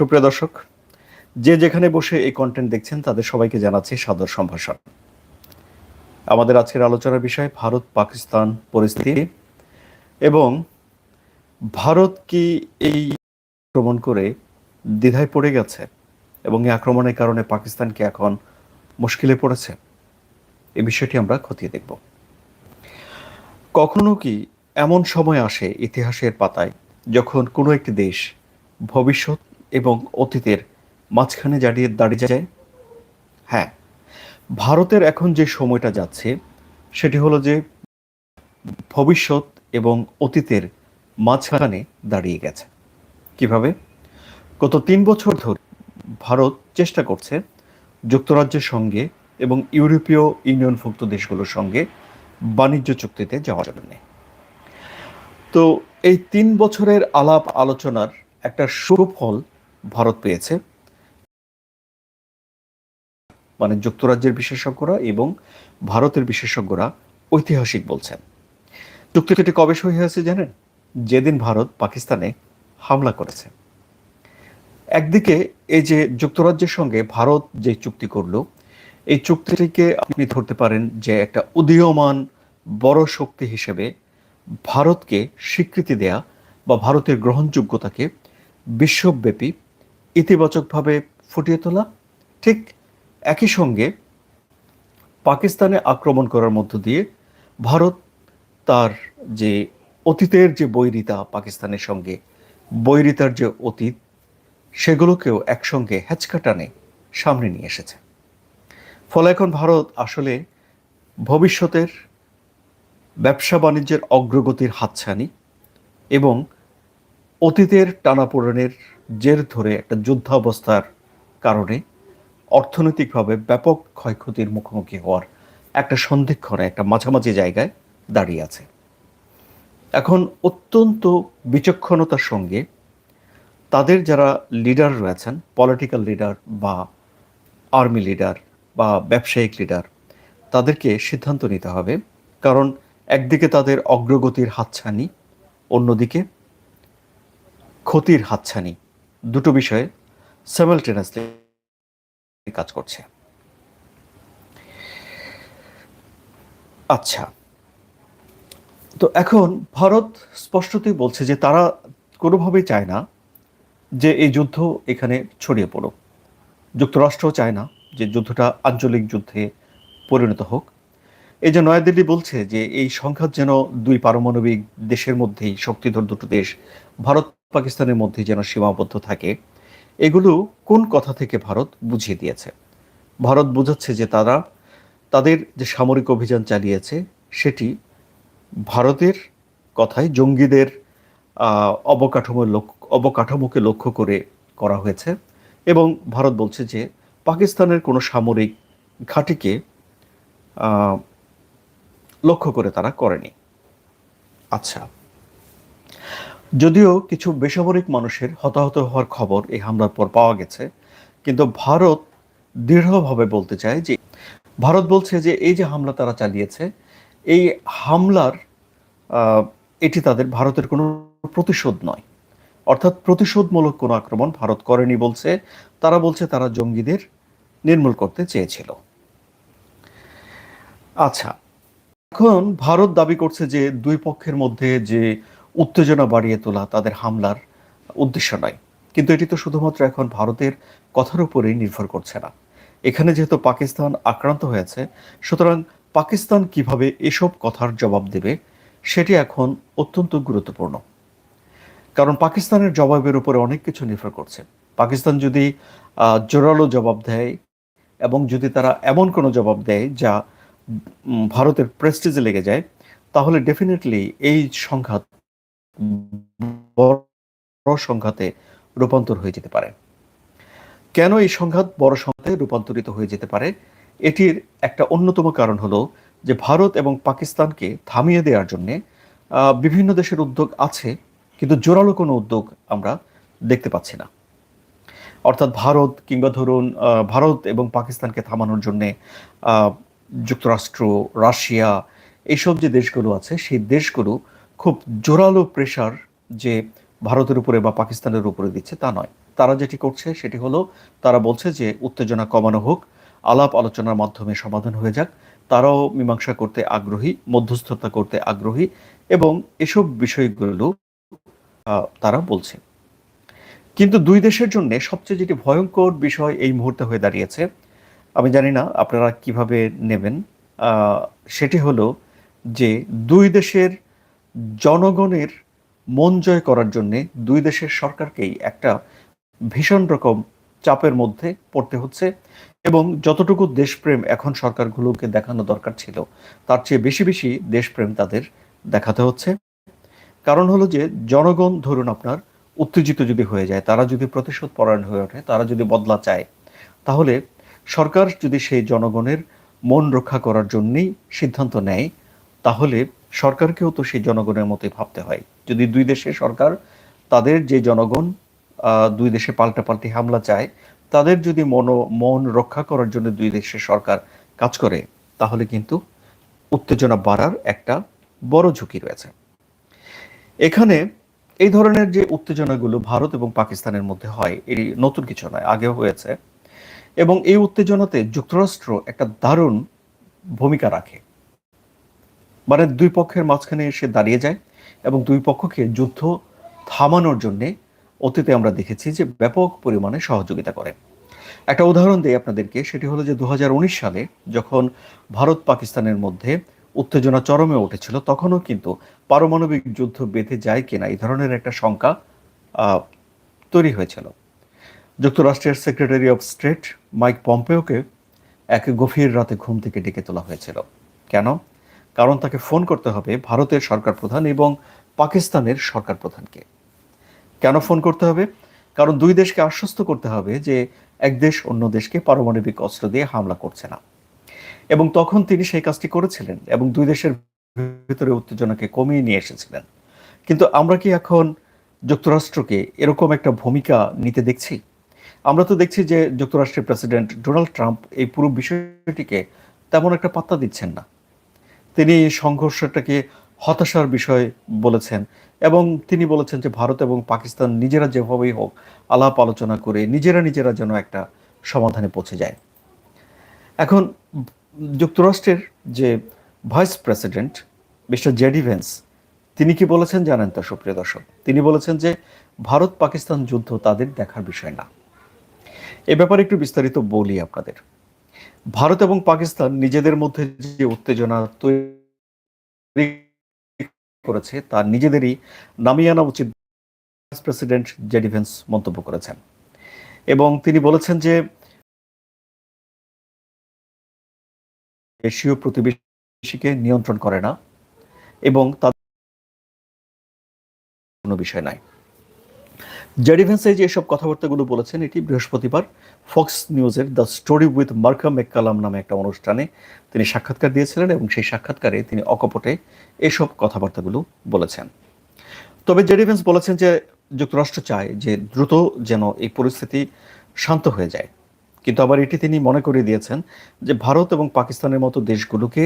সুপ্রিয় দর্শক, যে যেখানে বসে এই কন্টেন্ট দেখছেন, তাদের সবাইকে জানাচ্ছি সাদর সম্ভাষণ। আমাদের আজকের আলোচনার বিষয় ভারত পাকিস্তান পরিস্থিতি এবং ভারত কি এই আক্রমণ করে দ্বিধায় পড়ে গেছে এবং এই আক্রমণের কারণে পাকিস্তানকে এখন মুশকিলে পড়েছে? এই বিষয়টি আমরা খতিয়ে দেখব। কখনো কি এমন সময় আসে ইতিহাসের পাতায় যখন কোনো একটি দেশ ভবিষ্যৎ এবং অতীতের মাঝখানে দাঁড়িয়ে দাঁড়িয়ে যায়। হ্যাঁ ভারতের এখন যে সময়টা যাচ্ছে, সেটি হলো যে ভবিষ্যৎ এবং অতীতের মাঝখানে দাঁড়িয়ে গেছে। কীভাবে? গত তিন বছর ধরে ভারত চেষ্টা করছে যুক্তরাজ্যের সঙ্গে এবং ইউরোপীয় ইউনিয়নভুক্ত দেশগুলোর সঙ্গে বাণিজ্য চুক্তিতে যাওয়ার জন্য। তো এই তিন বছরের আলাপ আলোচনার একটা সুফল ভারত পেয়েছে। মানে যুক্তরাজ্যের বিশেষজ্ঞরা এবং ভারতের বিশেষজ্ঞরা ঐতিহাসিক বলছেন। চুক্তিটি কবে সই হয়েছে জানেন? যেদিন ভারত পাকিস্তানে হামলা করেছে। একদিকে এই যে যুক্তরাজ্যের সঙ্গে ভারত যে চুক্তি করল, এই চুক্তিটিকে আপনি ধরতে পারেন যে একটা উদীয়মান বড় শক্তি হিসেবে ভারতকে স্বীকৃতি দেয়া বা ভারতের গ্রহণযোগ্যতাকে বিশ্বব্যাপী ইতিবাচকভাবে ফুটিয়ে তোলা। ঠিক একই সঙ্গে পাকিস্তানে আক্রমণ করার মধ্য দিয়ে ভারত তার যে অতীতের যে বৈরিতা পাকিস্তানের সঙ্গে, বৈরিতার যে অতীত, সেগুলোকেও একসঙ্গে হ্যাচকাটানে সামনে নিয়ে এসেছে। ফলে এখন ভারত আসলে ভবিষ্যতের ব্যবসা বাণিজ্যের অগ্রগতির হাতছানি এবং অতীতের টানাপোড়েনের জের ধরে একটা যুদ্ধাবস্থার কারণে অর্থনৈতিকভাবে ব্যাপক ক্ষয়ক্ষতির মুখোমুখি হওয়ার একটা সন্ধিক্ষণে, একটা মাঝামাঝি জায়গায় দাঁড়িয়ে আছে। এখন অত্যন্ত বিচক্ষণতার সঙ্গে তাদের যারা লিডার রয়েছেন পলিটিক্যাল লিডার বা আর্মি লিডার বা ব্যবসায়িক লিডার তাদেরকে সিদ্ধান্ত নিতে হবে। কারণ একদিকে তাদের অগ্রগতির হাতছানি, অন্যদিকে ক্ষতির হাতছানি। দুটো বিষয়ে সেমেলটেনাসলি কাজ করছে। আচ্ছা তো এখন ভারত স্পষ্টতই বলছে যে তারা কোনোভাবেই চায় না যে এই যুদ্ধ এখানে ছড়িয়ে পড়ুক। যুক্তরাষ্ট্র চায় না যে যুদ্ধটা আঞ্চলিক যুদ্ধে পরিণত হোক। এই যে নয়াদিল্লি বলছে যে এই সংঘাত যেন দুই পারমাণবিক দেশের মধ্যেই শক্তিধর দুটো দেশ, ভারত পাকিস্তানের মধ্যে যেন সীমাবদ্ধ থাকে, এগুলো কোন কথা থেকে ভারত বুঝিয়ে দিয়েছে? ভারত বোঝাচ্ছে যে তারা, তাদের যে সামরিক অভিযান চালিয়েছে, সেটি ভারতের কথায় জঙ্গিদের অবকাঠামো লক্ষ্য অবকাঠামোকে লক্ষ্য করে করা হয়েছে এবং ভারত বলছে যে পাকিস্তানের কোনো সামরিক ঘাঁটিকে লক্ষ্য করে তারা করেনি। আচ্ছা। যদিও কিছু বেসামরিক মানুষের হতাহত হওয়ার খবর এই হামলার পর পাওয়া গেছে, কিন্তু ভারত দৃঢ়ভাবে বলতে চায় যে, ভারত বলছে যে এই যে হামলা তারা চালিয়েছে, এই হামলার এটি তাদের ভারতের কোনো প্রতিশোধ নয়। অর্থাৎ প্রতিশোধমূলক কোনো আক্রমণ ভারত করেনি বলছে, তারা বলছে তারা জঙ্গিদের নির্মূল করতে চেয়েছিল। আচ্ছা এখন ভারত দাবি করছে যে দুই পক্ষের মধ্যে যে উত্তেজনা বাড়িয়ে তোলা তাদের হামলার উদ্দেশ্য নয়। কিন্তু এটি তো শুধুমাত্র এখন ভারতের কথার উপরেই নির্ভর করছে না। এখানে যেহেতু পাকিস্তান আক্রান্ত হয়েছে, সুতরাং পাকিস্তান কীভাবে এসব কথার জবাব দেবে, সেটি এখন অত্যন্ত গুরুত্বপূর্ণ। কারণ পাকিস্তানের জবাবের উপরে অনেক কিছু নির্ভর করছে। পাকিস্তান যদি জোরালো জবাব দেয় এবং যদি তারা এমন কোনো জবাব দেয় যা ভারতের প্রেস্টিজে লেগে যায়, তাহলে ডেফিনেটলি এই সংঘাত বড় সংঘাতে রূপান্তর হয়ে যেতে পারে। কেন এই সংঘাত বড় সংঘাতে রূপান্তরিত হয়ে যেতে পারে? এটির একটা অন্যতম কারণ হলো যে ভারত এবং পাকিস্তানকে থামিয়ে দেওয়ার জন্যে বিভিন্ন দেশের উদ্যোগ আছে, কিন্তু জোরালো কোনো উদ্যোগ আমরা দেখতে পাচ্ছি না। অর্থাৎ ভারত কিংবা ধরুন ভারত এবং পাকিস্তানকে থামানোর জন্যে যুক্তরাষ্ট্র, রাশিয়া, এইসব যে দেশগুলো আছে, সেই দেশগুলো খুব জোরালো প্রেশার যে ভারতের উপরে বা পাকিস্তানের উপরে দিচ্ছে, তা নয়। তারা যেটি করছে সেটি হলো, তারা বলছে যে উত্তেজনা কমানো হোক, আলাপ আলোচনার মাধ্যমে সমাধান হয়ে যাক, তারাও মীমাংসা করতে আগ্রহী, মধ্যস্থতা করতে আগ্রহী এবং এসব বিষয়গুলো তারা বলছে। কিন্তু দুই দেশের জন্য সবচেয়ে যেটি ভয়ঙ্কর বিষয় এই মুহূর্তে হয়ে দাঁড়িয়েছে, আমি জানি না আপনারা কীভাবে নেবেন সেটি হলো যে দুই দেশের জনগণের মন জয় করার জন্য দুই দেশের সরকারকেই একটা ভীষণ রকম চাপের মধ্যে পড়তে হচ্ছে এবং যতটুকু দেশপ্রেম এখন সরকারগুলোকে দেখানো দরকার ছিল, তার চেয়ে বেশি বেশি দেশপ্রেম তাদের দেখাতে হচ্ছে। কারণ হলো যে, জনগণ ধরুন আপনার উত্তেজিত যদি হয়ে যায়, তারা যদি প্রতিশোধ পরায়ণ হয়ে ওঠে, তারা যদি বদলা চায়, তাহলে সরকার যদি সেই জনগণের মন রক্ষা করার জন্যই সিদ্ধান্ত নেয়, তাহলে সরকারকেও তো সেই জনগণের মতোই ভাবতে হয়। যদি দুই দেশের সরকার তাদের যে জনগণ দুই দেশে পাল্টাপাল্টি হামলা চায়, তাদের যদি মন মন রক্ষা করার জন্য দুই দেশের সরকার কাজ করে, তাহলে কিন্তু উত্তেজনা বাড়ার একটা বড় ঝুঁকি রয়েছে। এখানে এই ধরনের যে উত্তেজনাগুলো ভারত এবং পাকিস্তানের মধ্যে হয় এটি নতুন কিছু নয়, আগেও হয়েছে। এবং এই উত্তেজনাতে যুক্তরাষ্ট্র একটা দারুণ ভূমিকা রাখে। মানে দুই পক্ষের মাঝখানে এসে দাঁড়িয়ে যায় এবং দুই পক্ষকে যুদ্ধ থামানোর জন্যে অতীতে আমরা দেখেছি যে ব্যাপক পরিমাণে সহযোগিতা করে। একটা উদাহরণ দিই আপনাদেরকে, সেটি হলো যে দু হাজার উনিশ সালে যখন ভারত পাকিস্তানের মধ্যে উত্তেজনা চরমে উঠেছিল, তখনও কিন্তু পারমাণবিক যুদ্ধ বেঁধে যায় কিনা এই ধরনের একটা শঙ্কা তৈরি হয়েছিল। যুক্তরাষ্ট্রের সেক্রেটারি অফ স্টেট মাইক পম্পেওকে এক গভীর রাতে ঘুম থেকে ডেকে তোলা হয়েছিল। কেন? কারণ তাকে ফোন করতে হবে ভারতের সরকার প্রধান এবং পাকিস্তানের সরকার প্রধানকে। কেন ফোন করতে হবে? কারণ দুই দেশকে আশ্বস্ত করতে হবে যে এক দেশ অন্য দেশকে পারমাণবিক অস্ত্র দিয়ে হামলা করছে না। এবং তখন তিনি সেই কাজটি করেছিলেন এবং দুই দেশের ভিতরে উত্তেজনাকে কমিয়ে নিয়ে এসেছিলেন। কিন্তু আমরা কি এখন যুক্তরাষ্ট্রকে এরকম একটা ভূমিকা নিতে দেখছি? আমরা তো দেখছি যে যুক্তরাষ্ট্রের প্রেসিডেন্ট ডোনাল্ড ট্রাম্প এই পুরো বিষয়টিকে তেমন একটা পাত্তা দিচ্ছেন না। তিনি সংঘর্ষটাকে হতাশার বিষয় বলেছেন এবং তিনি বলেছেন যে ভারত এবং পাকিস্তান নিজেরা যেভাবেই হোক আলাপ আলোচনা করে নিজেরা নিজেরা যেন একটা সমাধানে পৌঁছে যায়। এখন যুক্তরাষ্ট্রের যে vice president mister JD Vance, তিনি কি বলেছেন জানেন তো, সুপ্রিয় দর্শক? তিনি বলেছেন যে ভারত পাকিস্তান যুদ্ধ তাদের দেখার বিষয় না। এ ব্যাপারে একটু বিস্তারিত বলি আপনাদের। ভারত এবং পাকিস্তান নিজেদের মধ্যে যে উত্তেজনা তৈরি করেছে, তা নিজেদেরই নামিয়ে আনা উচিত প্রেসিডেন্ট জেডি ভেন্স মন্তব্য করেছেন। এবং তিনি বলেছেন যে এশীয় প্রতিবেশীকে নিয়ন্ত্রণ করে না এবং তাদের কোনো বিষয় নাই জেডিভেন্সে যে এসব কথাবার্তাগুলো বলেছেন, এটি বৃহস্পতিবার ফক্স নিউজের the story with Martha MacCallum নামে একটা অনুষ্ঠানে তিনি সাক্ষাৎকার দিয়েছিলেন এবং সেই সাক্ষাৎকারে তিনি অকপটে এসব কথাবার্তাগুলো বলেছেন। তবে জেডিভেন্স বলেছেন যে যুক্তরাষ্ট্র চায় যে দ্রুত যেন এই পরিস্থিতি শান্ত হয়ে যায়। কিন্তু আবার এটি তিনি মনে করিয়ে দিয়েছেন যে ভারত এবং পাকিস্তানের মতো দেশগুলোকে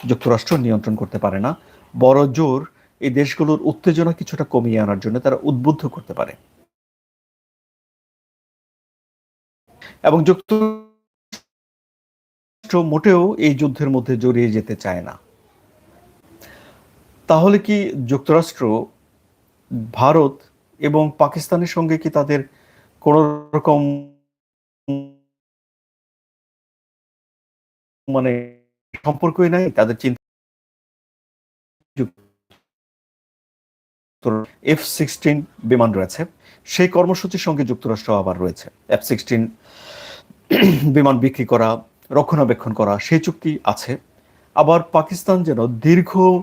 যুক্তরাষ্ট্র নিয়ন্ত্রণ করতে পারে না, বড় জোর এই দেশগুলোর উত্তেজনা কিছুটা কমিয়ে আনার জন্য তারা উদ্বুদ্ধ করতে পারে। এবং যুক্তরাষ্ট্র মোটেও এই যুদ্ধের মধ্যে জড়িয়ে যেতে চায় না। তাহলে কি যুক্তরাষ্ট্র, ভারত এবং পাকিস্তানের সঙ্গে কি তাদের কোন রকম মানে সম্পর্কই নাই? তাদের চিন্তা এফ সিক্সটিন বিমান রয়েছে। সেই কর্মসূচির সঙ্গে যুক্তরাষ্ট্র আবার রয়েছে। এফ সিক্সটিন বিমান বিক্রি করা, রক্ষণাবেক্ষণ করা, সেই চুক্তি আছে। আবার পাকিস্তান যেন দীর্ঘ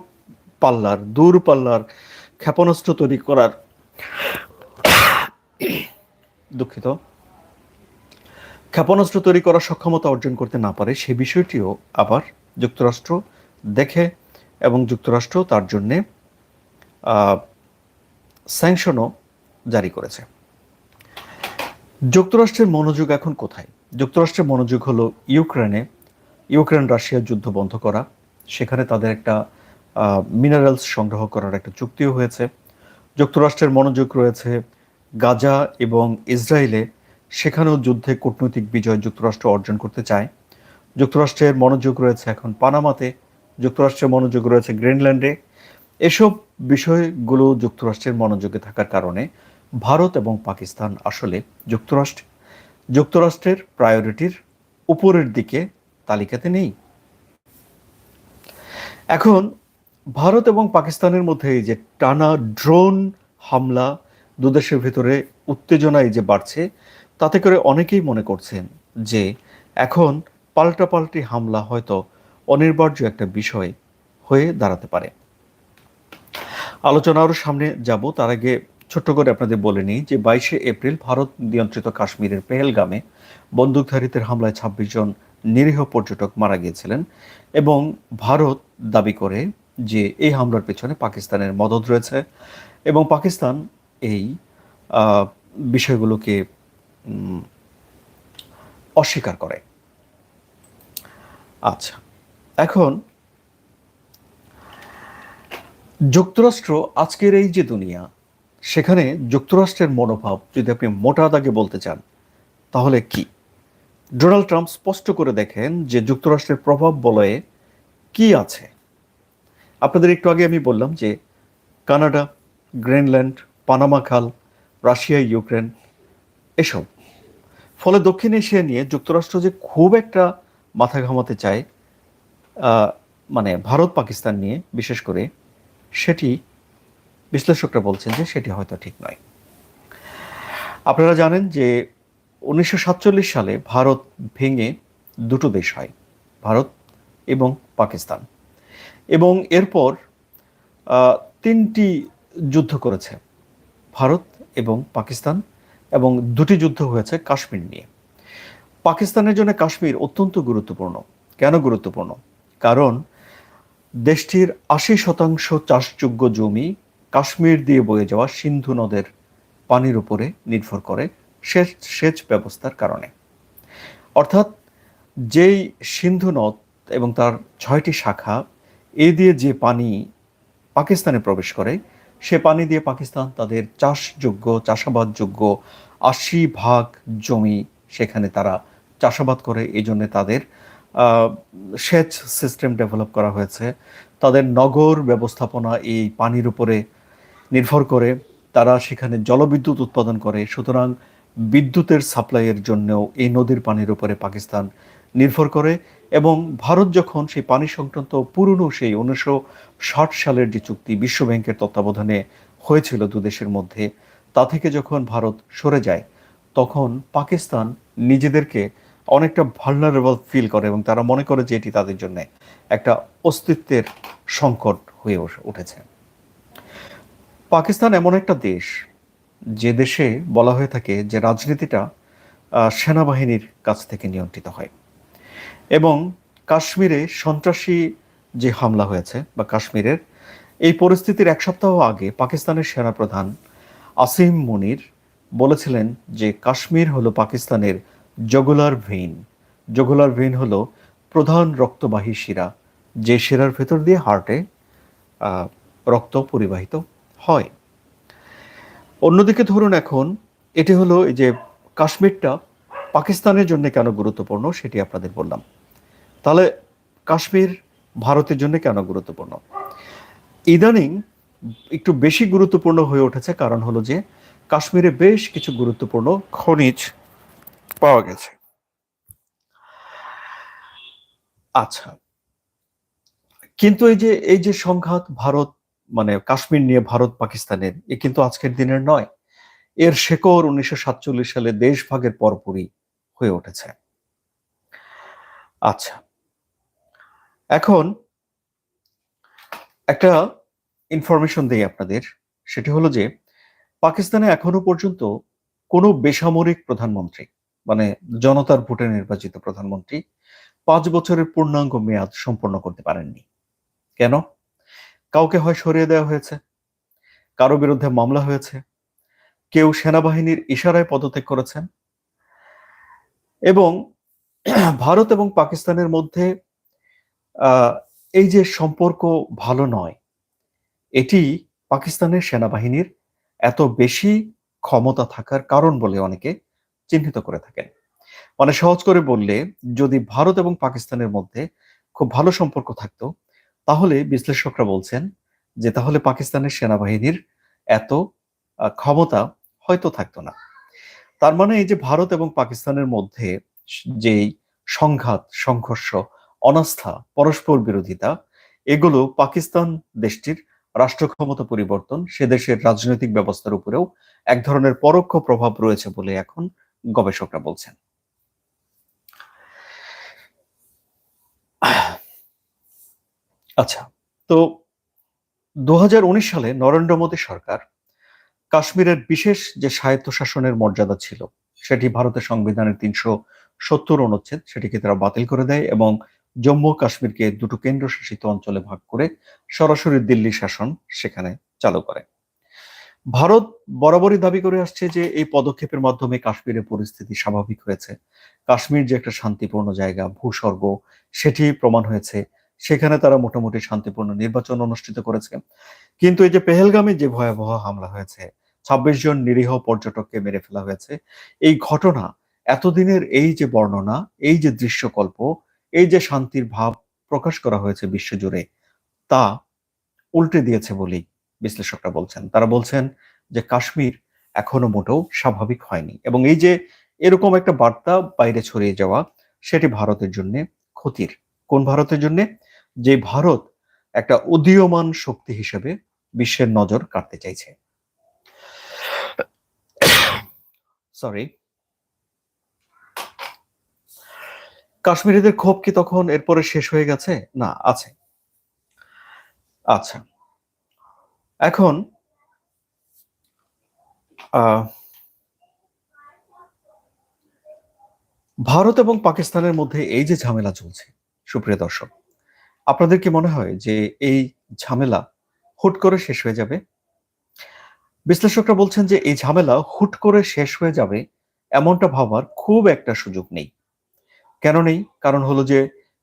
পাল্লার, দূর পাল্লার ক্ষেপণাস্ত্র তৈরি করার দুঃখিত। ক্ষেপণাস্ত্র তৈরি করার সক্ষমতা অর্জন করতে না পারে, সে বিষয়টিও আবার যুক্তরাষ্ট্র দেখে এবং যুক্তরাষ্ট্র তার জন্যে স্যাংশনও জারি করেছে। যুক্তরাষ্ট্রের মনোযোগ এখন কোথায়? যুক্তরাষ্ট্রের মনোযোগ হলো ইউক্রেনে। ইউক্রেন রাশিয়ার যুদ্ধ বন্ধ করা। সেখানে তাদের একটা মিনারেলস সংগ্রহ করার একটা চুক্তিও হয়েছে। যুক্তরাষ্ট্রের মনোযোগ রয়েছে গাজা এবং ইসরায়েলে। সেখানেও যুদ্ধে কূটনৈতিক বিজয় যুক্তরাষ্ট্র অর্জন করতে চায়। যুক্তরাষ্ট্রের মনোযোগ রয়েছে এখন পানামাতে। যুক্তরাষ্ট্রের মনোযোগ রয়েছে গ্রিনল্যান্ডে। এসব বিষয়গুলো যুক্তরাষ্ট্রের মনোযোগে থাকার কারণে ভারত এবং পাকিস্তান আসলে যুক্তরাষ্ট্র যুক্তরাষ্ট্রের প্রায়োরিটির উপরের দিকে তালিকাতে নেই। এখন ভারত এবং পাকিস্তানের মধ্যে যে টানা ড্রোন হামলা দুদেশের ভেতরে উত্তেজনা যে বাড়ছে, তাতে করে অনেকেই মনে করছেন যে এখন পাল্টাপাল্টি হামলা হয়তো অনিবার্য একটা বিষয় হয়ে দাঁড়াতে পারে। আলোচনা সামনে যাব, তার আগে ছোট্ট করে আপনাদের বলে নিই যে বাইশে এপ্রিল ভারত নিয়ন্ত্রিত কাশ্মীরের পেহেলগামে বন্দুকধারীদের হামলায় ছাব্বিশ জন নিরীহ পর্যটক মারা গিয়েছিলেন এবং ভারত দাবি করে যে এই হামলার পেছনে পাকিস্তানের মদত রয়েছে এবং পাকিস্তান এই বিষয়গুলোকে অস্বীকার করে। আচ্ছা এখন যুক্তরাষ্ট্র আজকের এই যে দুনিয়া সেখানে যুক্তরাষ্ট্রের মনোভাব যদি আপনি মোটা দাগে বলতে চান, তাহলে কি? ডোনাল্ড ট্রাম্প স্পষ্ট করে দেখেন যে যুক্তরাষ্ট্রের প্রভাব বলয়ে কি আছে। আপনাদের একটু আগে আমি বললাম যে কানাডা, গ্রিনল্যান্ড, পানামা খাল, রাশিয়া, ইউক্রেন এসব। ফলে দক্ষিণ এশিয়া নিয়ে যুক্তরাষ্ট্র যে খুব একটা মাথা ঘামাতে চায় মানে ভারত পাকিস্তান নিয়ে বিশেষ করে, সেটি বিশ্লেষকরা বলছেন যে সেটি হয়তো ঠিক নয়। আপনারা জানেন যে উনিশশো সাতচল্লিশ সালে ভারত ভেঙে দুটো দেশ হয়, ভারত এবং পাকিস্তান। এবং এরপর তিনটি যুদ্ধ করেছে, ভারত এবং পাকিস্তান, এবং দুটি যুদ্ধ হয়েছে কাশ্মীর নিয়ে। পাকিস্তানের জন্য কাশ্মীর অত্যন্ত গুরুত্বপূর্ণ। কেন গুরুত্বপূর্ণ? কারণ দেশটির আশি শতাংশ চাষযোগ্য জমি কাশ্মীর দিয়ে বয়ে যাওয়া সিন্ধু নদের পানির উপরে নির্ভর করে সেচ সেচ ব্যবস্থার কারণে। অর্থাৎ যেই সিন্ধু নদ এবং তার ছয়টি শাখা, এ দিয়ে যে পানি পাকিস্তানে প্রবেশ করে, সে পানি দিয়ে পাকিস্তান তাদের চাষযোগ্য, চাষাবাদযোগ্য আশি ভাগ জমি সেখানে তারা চাষাবাদ করে। এই জন্যে তাদের সেচ সিস্টেম ডেভেলপ করা হয়েছে। তাদের নগর ব্যবস্থাপনা এই পানির উপরে নির্ভর করে তারা সেখানে জলবিদ্যুৎ উৎপাদন করে। সুতরাং বিদ্যুতের সাপ্লাইয়ের জন্যও এই নদীর পানির উপরে পাকিস্তান নির্ভর করে এবং ভারত যখন সেই পানি সংক্রান্ত পুরনো সেই উনিশশো ষাট সালের যে চুক্তি বিশ্বব্যাংকের তত্ত্বাবধানে হয়েছিল দুদেশের মধ্যে, তা থেকে যখন ভারত সরে যায়, তখন পাকিস্তান নিজেদেরকে অনেকটা ভালনারেবল ফিল করে এবং তারা মনে করে যে এটি তাদের জন্য একটা অস্তিত্বের সংকট হয়ে উঠেছে। পাকিস্তান এমন একটা দেশ যে দেশে বলা হয়ে থাকে যে রাজনীতিটা সেনাবাহিনীর কাছ থেকে নিয়ন্ত্রিত হয়। এবং কাশ্মীরে সন্ত্রাসী যে হামলা হয়েছে বা কাশ্মীরের, এই পরিস্থিতির এক সপ্তাহ আগে পাকিস্তানের সেনাপ্রধান আসিম মুনির বলেছিলেন যে কাশ্মীর হলো পাকিস্তানের জগুলার ভেইন। জগুলার ভেইন হলো প্রধান রক্তবাহী শিরা, যে শিরার ভেতর দিয়ে হার্টে রক্ত পরিবাহিত হয়। অন্যদিকে ধরুন এখন, এটি হলো এই যে কাশ্মীরটা পাকিস্তানের জন্য কেন গুরুত্বপূর্ণ সেটি আপনাদের বললাম। তাহলে কাশ্মীর ভারতের জন্য কেন গুরুত্বপূর্ণ? ইদানিং একটু বেশি গুরুত্বপূর্ণ হয়ে উঠেছে কারণ হলো যে কাশ্মীরে বেশ কিছু গুরুত্বপূর্ণ খনিজ পাওয়া গেছে। আচ্ছা কিন্তু এই যে এই যে সংঘাত ভারত মানে কাশ্মীর নিয়ে ভারত পাকিস্তানের, এ কিন্তু আজকের দিনের নয়। এর শেকড় উনিশশো সাতচল্লিশ সালে দেশভাগের পরপরই হয়ে উঠেছে। আচ্ছা এখন একটা ইনফরমেশন দিই আপনাদের, সেটি হলো যে পাকিস্তানে এখনও পর্যন্ত কোনো বেসামরিক প্রধানমন্ত্রী মানে জনতার ভোটে নির্বাচিত প্রধানমন্ত্রী পাঁচ বছরের পূর্ণাঙ্গ মেয়াদ সম্পন্ন করতে পারেননি। কেন? কাউকে হয় সরিয়ে দেওয়া হয়েছে, কারও বিরুদ্ধে মামলা হয়েছে, কেউ সেনাবাহিনীর ইশারায় পদত্যাগ করেছেন এবং ভারত এবং পাকিস্তানের মধ্যে এই যে সম্পর্ক ভালো নয়, এটি পাকিস্তানের সেনাবাহিনীর এত বেশি ক্ষমতা থাকার কারণ বলে অনেকে চিহ্নিত করে থাকেন। মানে সহজ করে বললে, যদি ভারত এবং পাকিস্তানের মধ্যে খুব ভালো সম্পর্ক থাকতো তাহলে বিশ্লেষকরা বলছেন যে তাহলে পাকিস্তানের সেনাবাহিনীর এত ক্ষমতা হয়তো থাকতো না। তার মানে এই যে ভারত এবং পাকিস্তানের মধ্যে যেই সংঘাত, সংঘর্ষ, অনাস্থা, পরস্পর বিরোধিতা, এগুলো পাকিস্তান দেশটির রাষ্ট্র ক্ষমতা পরিবর্তন, সে দেশের রাজনৈতিক ব্যবস্থার উপরেও এক ধরনের পরোক্ষ প্রভাব রয়েছে বলে এখন গবেষকরা বলছেন। আচ্ছা তো দু হাজার উনিশ সালে নরেন্দ্র মোদী সরকার কাশ্মীরের বিশেষ যে স্বায়ত্তশাসনের মর্যাদা ছিল, সেটি ভারতের সংবিধানের তিনশো সত্তর অনুচ্ছেদ, সেটিকে তারা বাতিল করে দেয় এবং জম্মু কাশ্মীরকে দুটো কেন্দ্রশাসিত অঞ্চলে ভাগ করে সরাসরি দিল্লি শাসন সেখানে চালু করে। ভারত বরাবরই দাবি করে আসছে যে এই পদক্ষেপের মাধ্যমে কাশ্মীরের পরিস্থিতি স্বাভাবিক হয়েছে। কাশ্মীর যে একটা শান্তিপূর্ণ জায়গা, ভূস্বর্গ, সেটি প্রমাণ হয়েছে সেখানে তারা মোটামুটি শান্তিপূর্ণ নির্বাচন অনুষ্ঠিত করেছে। কিন্তু এই যে পেহেলগামে যে ভয়াবহ হামলা হয়েছে, ছাব্বিশ জন নিরীহ পর্যটককে মেরে ফেলা হয়েছে, এই ঘটনা এতদিনের এই যে বর্ণনা, এই যে দৃশ্যকল্প, এই যে শান্তির ভাব প্রকাশ করা হয়েছে বিশ্বজুড়ে, তা উল্টে দিয়েছে বলেই বিশ্লেষকরা বলছেন। তারা বলছেন যে কাশ্মীর এখনও মোটেও স্বাভাবিক হয়নি এবং এই যে এরকম একটা বার্তা বাইরে ছড়িয়ে যাওয়া, সেটি ভারতের জন্য ক্ষতির কোন ভারতের জন্য? যে ভারত একটা উদীয়মান শক্তি হিসেবে বিশ্বের নজর কাটতে চাইছে। সরি কাশ্মীরিদের ক্ষোভ কি তখন এরপরে শেষ হয়ে গেছে? না, আছে। আচ্ছা। এখন ভারত এবং পাকিস্তানের মধ্যে এই যে ঝামেলা চলছে সুপ্রিয় দর্শক, আপনাদের কি মনে হয় যে এই ঝামেলা হুট করে শেষ হয়ে যাবে? বিশ্লেষকরা বলছেন যে এই ঝামেলা হুট করে শেষ হয়ে যাবে এমনটা ভাবার খুব একটা সুযোগ নেই। কেন নেই? কারণ হলো যে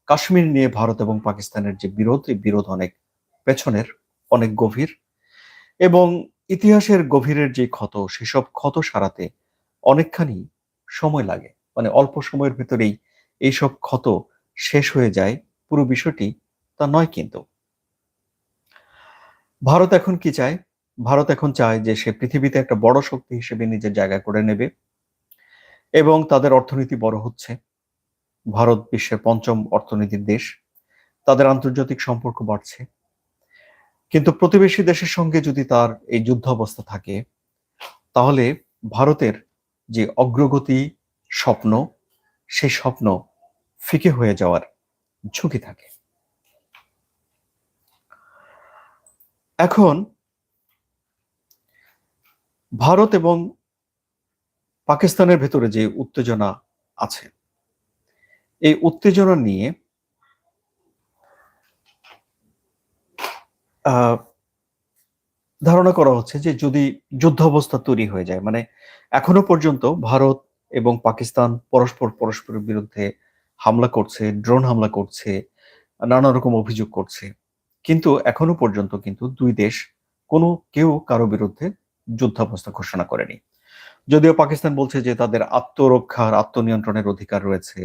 কাশ্মীর নিয়ে ভারত এবং পাকিস্তানের যে বিরোধ, এই বিরোধ অনেক পেছনের, অনেক গভীর এবং ইতিহাসের গভীরের যে ক্ষত, সেসব ক্ষত সারাতে অনেকখানি সময় লাগে। মানে অল্প সময়ের ভেতরেই এইসব ক্ষত শেষ হয়ে যায়, পুরো বিষয়টি তা নয় কিন্তু। ভারত এখন কি চায়? ভারত এখন চায় যে সে পৃথিবীতে একটা বড় শক্তি হিসেবে নিজের জায়গা করে নেবে এবং তাদের অর্থনীতি বড় হচ্ছে। ভারত বিশ্বের পঞ্চম অর্থনীতির দেশ, তাদের আন্তর্জাতিক সম্পর্ক বাড়ছে। কিন্তু প্রতিবেশী দেশের সঙ্গে যদি তার এই যুদ্ধ অবস্থা থাকে, তাহলে ভারতের যে অগ্রগতি স্বপ্ন সেই স্বপ্ন ফিকে হয়ে যাওয়ার ঝুঁকি থাকে। এখন ভারত এবং পাকিস্তানের ভেতরে যে উত্তেজনা আছে, এই উত্তেজনা নিয়ে ধারণা করা হচ্ছে যে যদি যুদ্ধ অবস্থা তৈরি হয়ে যায় মানে এখনও পর্যন্ত ভারত এবং পাকিস্তান পরস্পর পরস্পরের বিরুদ্ধে হামলা করছে, ড্রোন হামলা করছে, নানা রকম অভিযোগ করছে। কিন্তু এখনও পর্যন্ত কিন্তু দুই দেশ কোনো, কেউ কারও বিরুদ্ধে যুদ্ধাবস্থা ঘোষণা করেনি। যদিও পাকিস্তান বলছে যে তাদের আত্মরক্ষার, আত্মনিয়ন্ত্রণের অধিকার রয়েছে,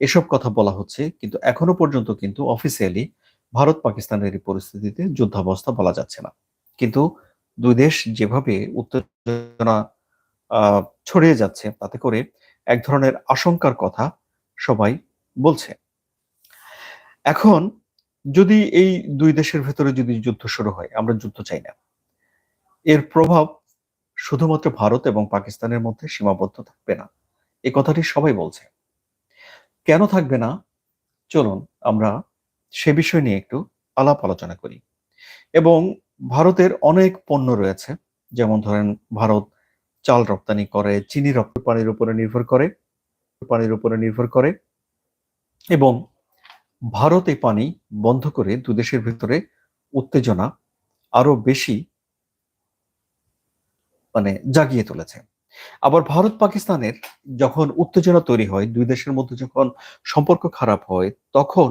এসব কথা বলা হচ্ছে, কিন্তু এখনও পর্যন্ত কিন্তু অফিসিয়ালি ভারত পাকিস্তানের এই পরিস্থিতিতে যুদ্ধাবস্থা বলা যাচ্ছে না। কিন্তু দুই দেশ যেভাবে উত্তেজনা ছড়িয়ে যাচ্ছে, তাতে করে এক ধরনের আশঙ্কার কথা সবাই বলছে। এখন যদি এই দুই দেশের ভেতরে যদি যুদ্ধ শুরু হয়, আমরা যুদ্ধ চাই না। এর প্রভাব শুধুমাত্র ভারত এবং পাকিস্তানের মধ্যে সীমাবদ্ধ থাকবে না। এ কথাটি সবাই বলছে। কেন থাকবে না? চলুন আমরা সে বিষয় নিয়ে একটু আলাপ আলোচনা করি। এবং ভারতের অনেক পণ্য রয়েছে, যেমন ধরেন ভারত চাল রপ্তানি করে, চিনি রপ্তানি পানির উপরে নির্ভর করে। পানির উপরে নির্ভর করে এবং ভারত এই পানি বন্ধ করে দুদেশের ভিতরে উত্তেজনা আরও বেশি মানে জাগিয়ে তুলেছে। আবার ভারত পাকিস্তানের যখন উত্তেজনা তৈরি হয়, দুই দেশের মধ্যে যখন সম্পর্ক খারাপ হয়, তখন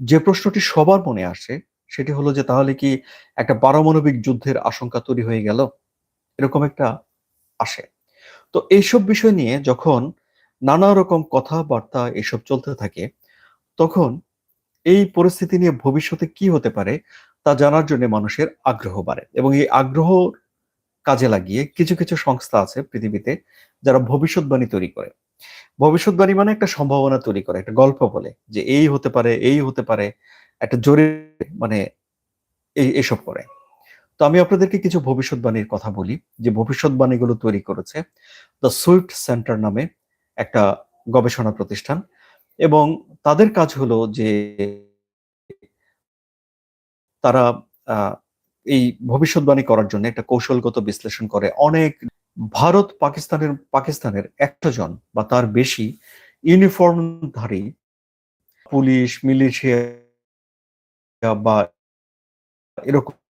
যে প্রশ্নটি সবার মনে আসে, সেটি হলো যে তাহলে কি একটা পারমাণবিক যুদ্ধের আশঙ্কা তৈরি হয়ে গেল? এরকম একটা আসে। তো এইসব বিষয় নিয়ে যখন নানা রকম কথাবার্তা এসব চলতে থাকে। তখন এই পরিস্থিতি নিয়ে ভবিষ্যতে কি হতে পারে তা জানার জন্য মানুষের আগ্রহ বাড়ে এবং এই আগ্রহ কাজে লাগিয়ে কিছু কিছু সংস্থা আছে পৃথিবীতে যারা ভবিষ্যৎবাণী তৈরি করে। ভবিষ্যৎবাণী মানে একটা সম্ভাবনা তৈরি করে, একটা গল্প বলে যে এই হতে পারে, এই হতে পারে, একটা জোরে মানে এই, এসব করে। তো আমি আপনাদেরকে কিছু ভবিষ্যৎবাণীর কথা বলি যে ভবিষ্যৎবাণীগুলো তৈরি করেছে দ্য সুইফট সেন্টার নামে একটা গবেষণা প্রতিষ্ঠান এবং তাদের কাজ হলো যে তারা এই ভবিষ্যৎবাণী করার জন্য একটা কৌশলগত বিশ্লেষণ করে। অনেক ভারত পাকিস্তানের পাকিস্তানের একশো জন বা তার বেশি ইউনিফর্মধারী পুলিশ, মিলিশিয়া বা এরকম